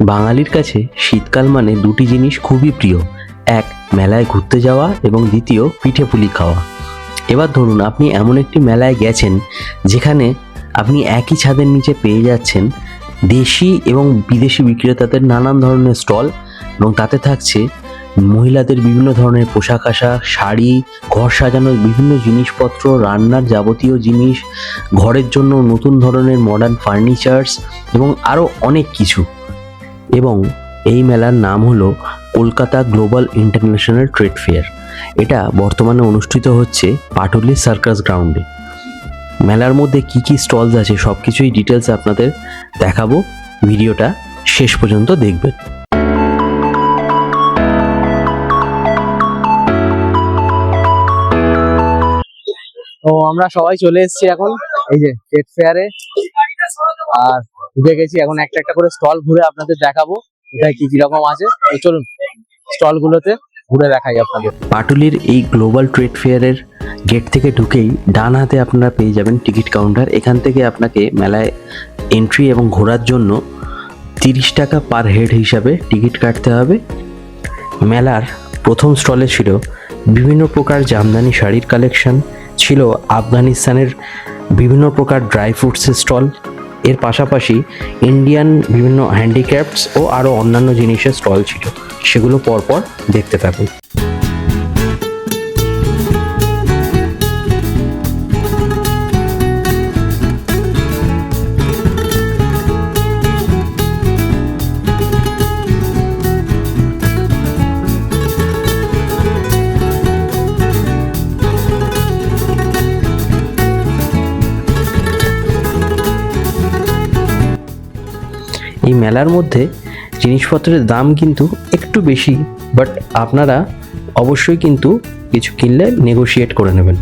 বাঙালির কাছে শীতকাল মানে দুটি জিনিস খুবই প্রিয়। এক, মেলায় ঘুরতে যাওয়া এবং দ্বিতীয়, পিঠে পুলি খাওয়া। এবার ধরুন আপনি এমন একটি মেলায় গেছেন যেখানে আপনি একই ছাদের নিচে পেয়ে যাচ্ছেন দেশি এবং বিদেশি বিক্রেতাদের নানান ধরনের স্টল এবং তাতে থাকছে মহিলাদের বিভিন্ন ধরনের পোশাক আশাক, শাড়ি, ঘর সাজানোর বিভিন্ন জিনিসপত্র, রান্নার যাবতীয় জিনিস, ঘরের জন্য নতুন ধরনের মডার্ন ফার্নিচার্স এবং আরও অনেক কিছু। এবং এই মেলার নাম হলো Kolkata global international trade fair. এটা বর্তমানে অনুষ্ঠিত হচ্ছে পাটুলি সার্কাস গ্রাউন্ডে। মেলার মধ্যে কি কি স্টলস আছে সব কিছুই ডিটেলস আপনাদের দেখাবো। ভিডিওটা শেষ পর্যন্ত দেখবেন। তো আমরা সবাই চলে এসেছি এখন, এই যে ট্রেড ফেয়ারে আর ঢুকে গেছি, এখন একটা একটা করে স্টল ঘুরে আপনাদের দেখাবো, কোথায় কি কি রকম আছে। তো চলুন স্টল গুলোতে ঘুরে দেখাই আপনাদের। পাটুলির এই গ্লোবাল ট্রেড ফেয়ারের গেট থেকে ঢুকেই ডান হাতে আপনারা পেয়ে যাবেন টিকিট কাউন্টার এখান থেকে আপনাকে মেলায় এন্ট্রি এবং ঘোরার জন্য তিরিশ টাকা পার হেড হিসাবে টিকিট কাটতে হবে। মেলার প্রথম স্টলে ছিল বিভিন্ন প্রকার জামদানি শাড়ির কালেকশন ছিল আফগানিস্তানের বিভিন্ন প্রকার ড্রাই ফ্রুটসের স্টল এর পাশাপাশি ইন্ডিয়ান বিভিন্ন হ্যান্ডিক্যাপ্টস ও আরও অন্যান্য জিনিসের স্টল ছিল। সেগুলো পরপর দেখতে থাকুন। মেলার মধ্যে জিনিসপত্রের দাম কিন্তু একটু বেশি বাট আপনারা অবশ্যই কিন্তু কিছু কিনলে নেগোশিয়েট করে নেবেন।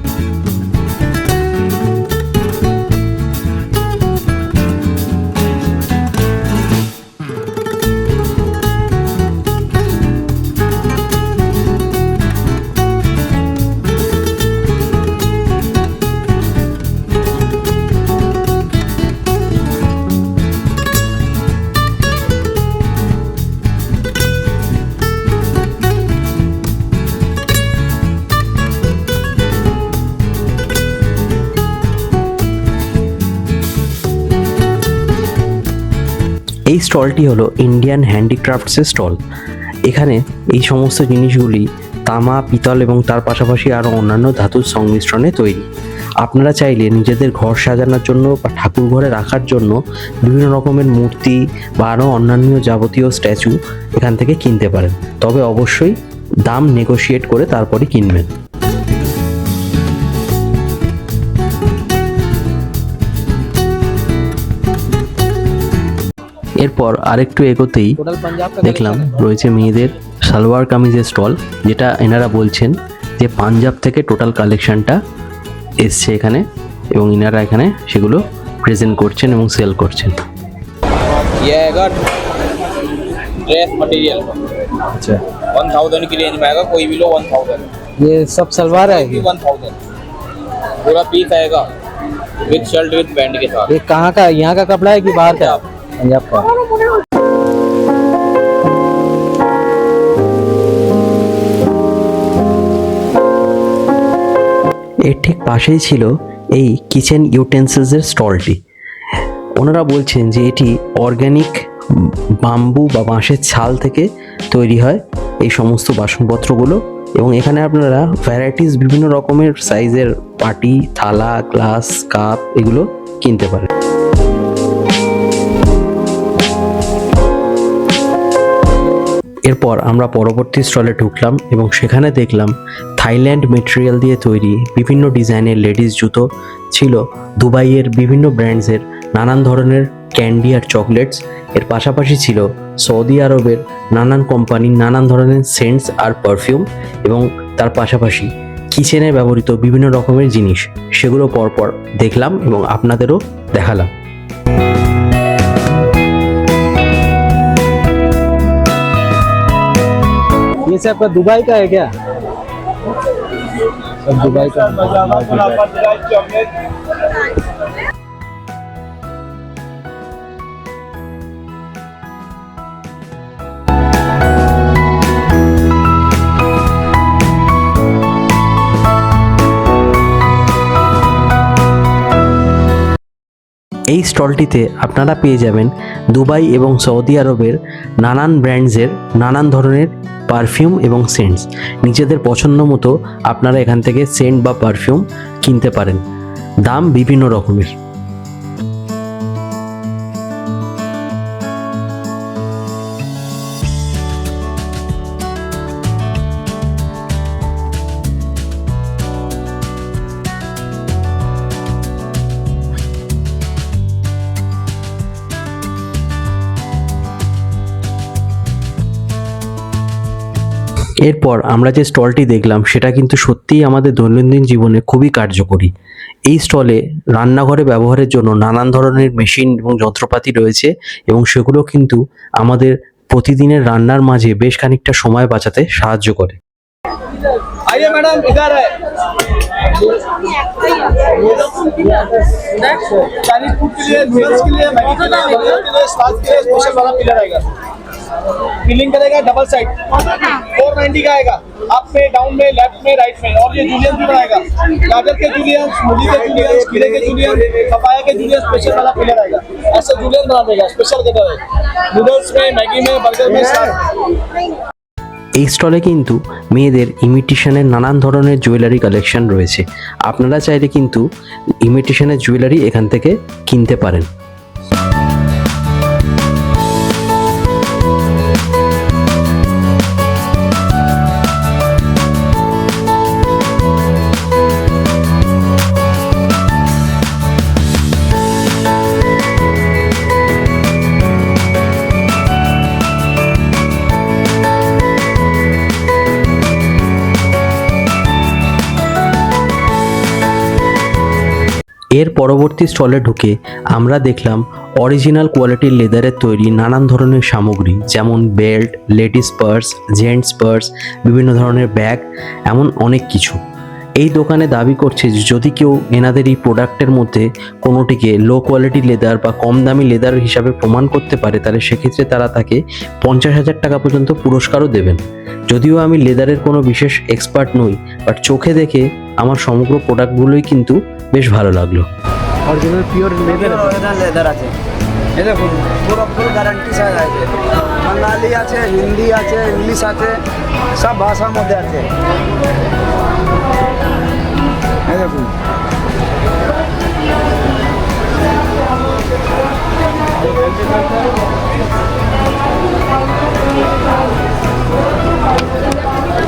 স্টলটি হলো ইন্ডিয়ান হ্যান্ডিক্রাফটসের স্টল। এখানে এই সমস্ত জিনিসগুলি তামা, পিতল এবং তার পাশাপাশি আরও অন্যান্য ধাতুর সংমিশ্রণে তৈরি। আপনারা চাইলে নিজেদের ঘর সাজানোর জন্য বা ঠাকুর ঘরে রাখার জন্য বিভিন্ন রকমের মূর্তি বা আরও অন্যান্য যাবতীয় স্ট্যাচু এখান থেকে কিনতে পারেন। তবে অবশ্যই দাম নেগোশিয়েট করে তারপরে কিনবেন। এরপর আরেকটু এগোতেই টোটাল পাঞ্জাব का দেখলাম রয়েছে মেয়েদের সালোয়ার কামিজের স্টল যেটা এনারা বলছেন যে পাঞ্জাব থেকে টোটাল কালেকশনটা এসছে এখানে এবং ইনারা এখানে সেগুলো প্রেজেন্ট করছেন এবং সেল করছেন ये आएगा ड्रेस मटेरियल अच्छा वन थाउजेंड की रेंज में आएगा कोई भी लो वन थाउजेंड ये सब सलवार है वन थाउजेंड पूरा पीस आएगा विद शर्ट विद पैंट के साथ ये कहाँ का यहाँ का कपड़ा है कि बाहर का এর ঠিক পাশেই ছিল এই কিচেন ইউটেন্সিলসের স্টলটি। ওনারা বলছেন যে এটি অর্গ্যানিক বাম্বু বা বাঁশের ছাল থেকে তৈরি হয় এই সমস্ত বাসনপত্রগুলো এবং এখানে আপনারা ভ্যারাইটিস বিভিন্ন রকমের সাইজের পাটি, থালা গ্লাস কাপ এগুলো কিনতে পারেন। এরপর আমরা পরবর্তী স্টলে ঢুকলাম এবং সেখানে দেখলাম থাইল্যান্ড মেটেরিয়াল দিয়ে তৈরি বিভিন্ন ডিজাইনের লেডিস জুতো ছিল দুবাইয়ের বিভিন্ন ব্র্যান্ডসের নানান ধরনের ক্যান্ডি আর চকলেটস। এর পাশাপাশি ছিল সৌদি আরবের নানান কোম্পানির নানান ধরনের সেন্টস আর পারফিউম এবং তার পাশাপাশি কিচেনে ব্যবহৃত বিভিন্ন রকমের জিনিস। সেগুলো পরপর দেখলাম এবং আপনাদেরও দেখালাম। जैसे आपका दुबई का है क्या? दुबई का এই স্টলটিতে আপনারা পেয়ে যাবেন দুবাই এবং সৌদি আরবের নানান ব্র্যান্ডসের নানান ধরনের পারফিউম এবং সেন্টস। নিজেদের পছন্দ মতো আপনারা এখান থেকে সেন্ট বা পারফিউম কিনতে পারেন। দাম বিভিন্ন রকমের। এরপর আমরা যে স্টলটি দেখলাম, সেটা কিন্তু সত্যিই আমাদের দৈনন্দিন জীবনে খুবই কার্যকরী। এই স্টলে রান্নাঘরে ব্যবহারের জন্য নানান ধরনের মেশিন এবং যন্ত্রপাতি রয়েছে এবং সেগুলো কিন্তু আমাদের প্রতিদিনের রান্নার মাঝে বেশ খানিকটা সময় বাঁচাতে সাহায্য করে। আইয়ে ম্যাডাম ইধার चाइनीज़ फ़ूड के लिए नूडल्स के लिए मैगी के लिए बर्गर के लिए सलाद के लिए स्पेशल वाला पिलर आएगा फिलिंग करेगा डबल साइड फोर नाइन्टी का आएगा। अप में डाउन में लेफ़्ट में राइट में। और ये जूलियन भी बनाएगा। गाजर के जूलियन मूली के जूलियन खीरे के जूलियन पपाया के जूलियन स्पेशल वाला पिलर आएगा। ऐसे जूलियन बना देगा। स्पेशल कटर है। नूडल्स में मैगी में बर्गर में এই স্টলে কিন্তু মেয়েদের ইমিটেশনের নানান ধরনের জুয়েলারি কালেকশন রয়েছে। আপনারা চাইলে কিন্তু ইমিটেশনের জুয়েলারি এখান থেকে কিনতে পারেন। এর পরবর্তী স্টলে ঢুকে আমরা দেখলাম অরিজিনাল কোয়ালিটির লেদারের তৈরি নানান ধরনের সামগ্রী, যেমন belt, ladies purse, gents purse, বিভিন্ন ধরনের ব্যাগ, এমন অনেক কিছু। এই দোকানে দাবি করছে যে যদি কেউ এনাদের এই প্রোডাক্টের মধ্যে কোনোটিকে লো কোয়ালিটি লেদার বা কম দামি লেদার হিসাবে প্রমাণ করতে পারে তাহলে সেক্ষেত্রে তারা তাকে পঞ্চাশ হাজার টাকা পর্যন্ত পুরস্কারও দেবেন। যদিও আমি লেদারের কোনো বিশেষ এক্সপার্ট নই বাট চোখে দেখে আমার সমগ্র প্রোডাক্টগুলোই কিন্তু বেশ ভালো লাগল। অরিজিনাল পিওর লেদার লেদার আছে। এই দেখুন। পুরো গ্যারান্টি সাইজ আছে। বাঙালি আছে হিন্দি আছে ইংলিশ আছে সব ভাষার মধ্যে আছে।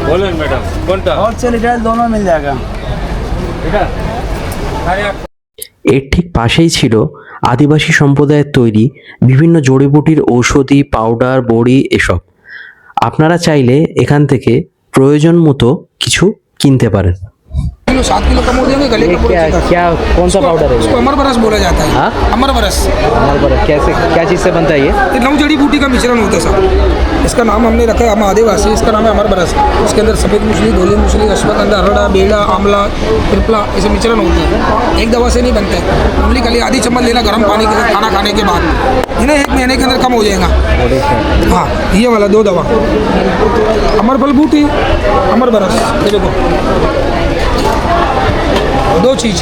बोलें मैडम कौन सा होलसेल रिटेल दोनों मिल जाएगा এর ঠিক পাশেই ছিল আদিবাসী সম্প্রদায়ের তৈরি বিভিন্ন জড়িবুটির ঔষধি পাউডার বড়ি এসব আপনারা চাইলে এখান থেকে প্রয়োজন মতো কিছু কিনতে পারেন। किलो सात किलो कम हो जाएँगे गले का क्या क्या कौन सा पाउडर है इसको अमर बरस बोला जाता है। हाँ? अमर बरस हमारे पर कैसे क्या चीज़ से बनता है ये? नौ जड़ी बूटी का मिश्रण होता है सर। इसका नाम हमने रखा है हम आदिवासी इसका नाम है अमर बरस इसके अंदर सफ़ेद मछली धोली मछली अश्वगंधा हरड़ा बेड़ा आंवला त्रिपला ऐसे मिश्रण होते हैं। एक दवा से नहीं बनता है। खाली आधी चम्मच लेना गर्म पानी के साथ खाना खाने के बाद। इन्हें एक महीने के अंदर कम हो जाएगा। हाँ ये वाला दो दवा। अमर फल बूटी अमर बरस ये देखो। दो चीज़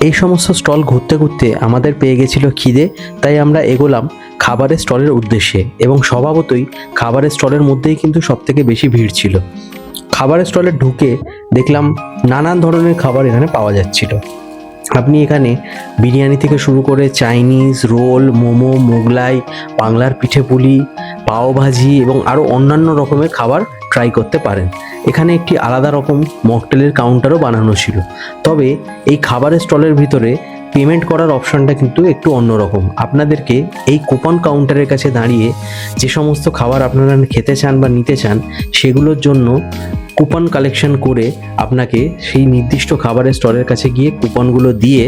এই সমস্ত স্টল ঘুরতে ঘুরতে আমাদের পেয়ে গেছিল খিদে তাই আমরা এগোলাম খাবারের স্টলের উদ্দেশ্যে এবং স্বভাবতই খাবারের স্টলের মধ্যেই কিন্তু সব থেকে বেশি ভিড় ছিল খাবারের স্টলে ঢুকে দেখলাম নানান ধরনের খাবার এখানে পাওয়া যাচ্ছিল আপনি এখানে বিরিয়ানি থেকে শুরু করে চাইনিজ রোল মোমো মোগলাই বাংলার পিঠে পুলি পাওভাজি এবং আরও অন্যান্য রকমের খাবার ট্রাই করতে পারেন। এখানে একটি আলাদা রকম মকটেলের কাউন্টারও বানানো ছিল। তবে এই খাবারের স্টলের ভিতরে পেমেন্ট করার অপশনটা কিন্তু একটু অন্যরকম। আপনাদেরকে এই কুপন কাউন্টারের কাছে দাঁড়িয়ে যে সমস্ত খাবার আপনারা খেতে চান বা নিতে চান, সেগুলোর জন্য কুপন কালেকশন করে আপনাকে সেই নির্দিষ্ট খাবারের স্টলের কাছে গিয়ে কুপনগুলো দিয়ে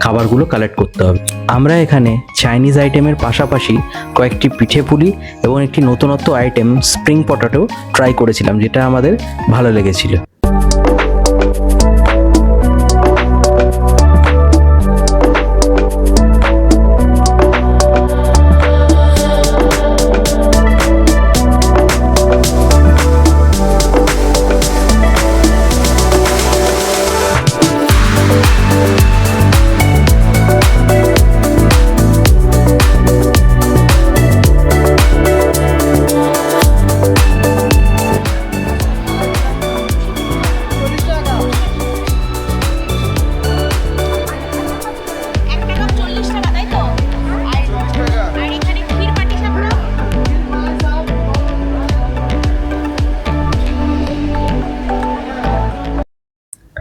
খাবারগুলো কালেক্ট করতে হবে। আমরা এখানে চাইনিজ আইটেমের পাশাপাশি কয়েকটি পিঠে পুলি এবং একটি নতুনত্ব আইটেম স্প্রিং পটাটো ট্রাই করেছিলাম, যেটা আমাদের ভালো লেগেছিল।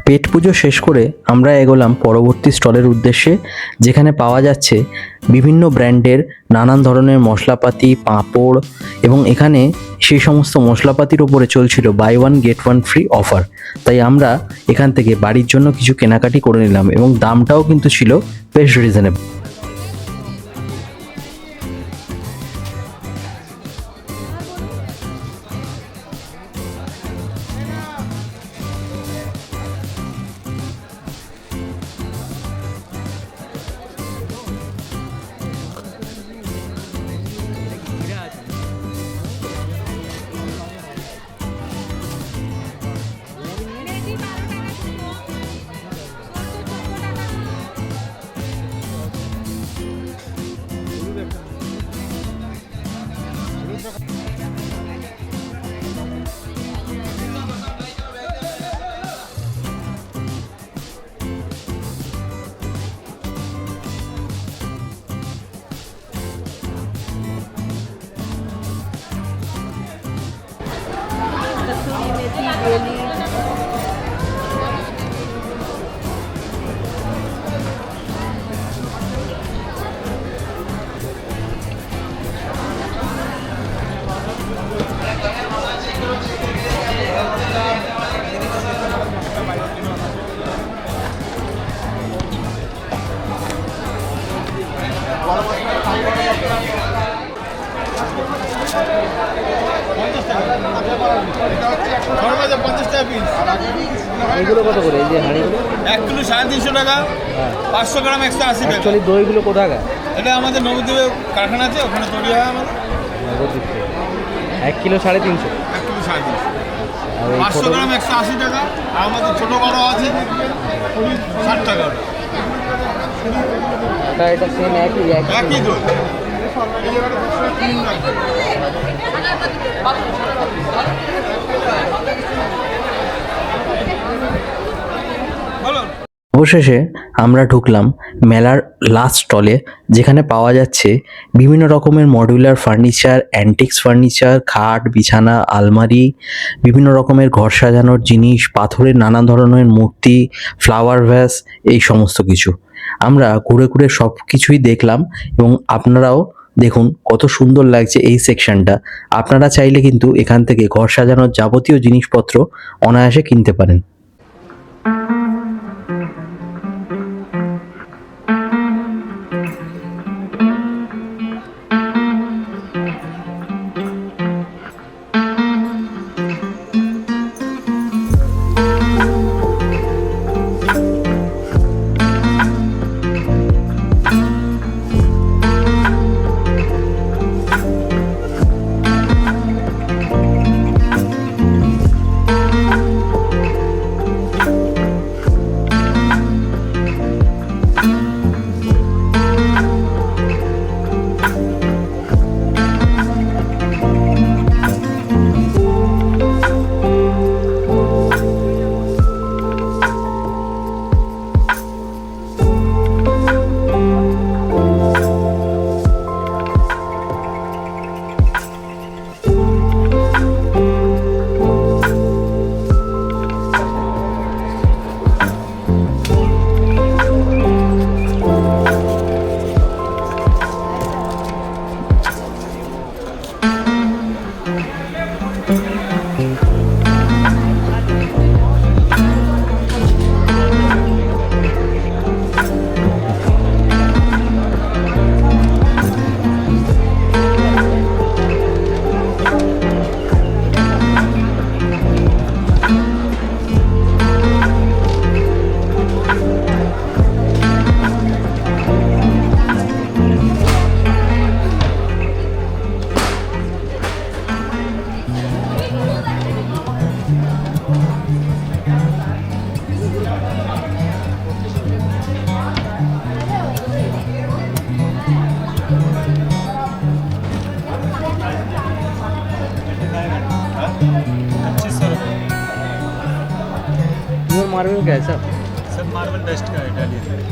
পেট পুজো শেষ করে আমরা এগোলাম পরবর্তী স্টলের উদ্দেশ্যে, যেখানে পাওয়া যাচ্ছে বিভিন্ন ব্র্যান্ডের নানান ধরনের মশলাপাতি, পাঁপড় এবং এখানে সেই সমস্ত মশলাপাতির ওপরে চলছিল buy one get one free offer তাই আমরা এখান থেকে বাড়ির জন্য কিছু কেনাকাটি করে নিলাম এবং দামটাও কিন্তু ছিল বেশ রিজনেবল পঞ্চাশ এইগুলো কত করে? এই যে হাঁড়িগুলো এক কিলো সাড়ে তিনশো টাকা। পাঁচশো গ্রাম একশো আশি টাকা। অ্যাকচুয়ালি দইগুলো কোথাকার? এটা আমাদের নবদ্বীপে কারখানা আছে ওখানে তৈরি হয় আমাদের। নবদ্বীপ এক কিলো সাড়ে তিনশো। এক কিলো সাড়ে তিনশো। পাঁচশো গ্রাম একশো আশি টাকা। আর আমাদের ছোটো বড় আছে কুড়ি ষাট টাকা এটা এটা সেম একই একই দই। অবশেষে আমরা ঢুকলাম মেলার লাস্ট স্টলে যেখানে পাওয়া যাচ্ছে বিভিন্ন রকমের মডিউলার ফার্নিচার অ্যান্টিক্স ফার্নিচার খাট, বিছানা, আলমারি, বিভিন্ন রকমের ঘর সাজানোর জিনিস, পাথরের নানা ধরনের মূর্তি ফ্লাওয়ার ভ্যাস এই সমস্ত কিছু। আমরা ঘুরে ঘুরে সব কিছুই দেখলাম এবং আপনারাও দেখুন কত সুন্দর লাগছে এই সেকশনটা আপনারা চাইলে কিন্তু এখান থেকে ঘর সাজানোর যাবতীয় জিনিসপত্র অনায়াসে কিনতে পারেন। मार्बल का सब सब मार्बल बेस्ट का है इटालियन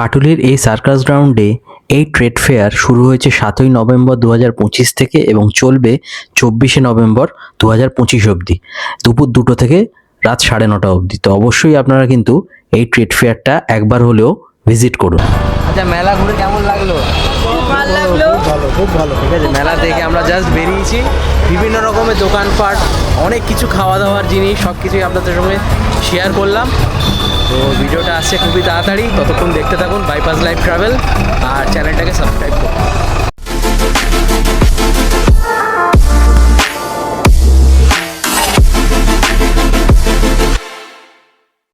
পাটুলির এই সার্কাস গ্রাউন্ডে এই ট্রেড ফেয়ার শুরু হয়েছে সাতই নভেম্বর দু হাজার পঁচিশ থেকে এবং চলবে চব্বিশে নভেম্বর দু হাজার পঁচিশ অবধি। দুপুর দুটো থেকে রাত সাড়ে নটা অবধি। তো অবশ্যই আপনারা কিন্তু এই ট্রেড ফেয়ারটা একবার হলেও ভিজিট করুন। আচ্ছা মেলা ঘুরে কেমন লাগল? ভালো লাগল। খুব ভালো, ঠিক আছে? মেলা থেকে আমরা জাস্ট বেরিয়েছি। বিভিন্ন রকমের দোকানপাট, অনেক কিছু খাওয়া দাওয়ার জিনিস সব কিছুই আপনাদের সঙ্গে শেয়ার করলাম। তো ভিডিওটা আসছে খুবই তাড়াতাড়ি। ততক্ষণ দেখতে থাকুন বাইপাস লাইফ ট্রাভেল আর চ্যানেলটাকে সাবস্ক্রাইব করুন।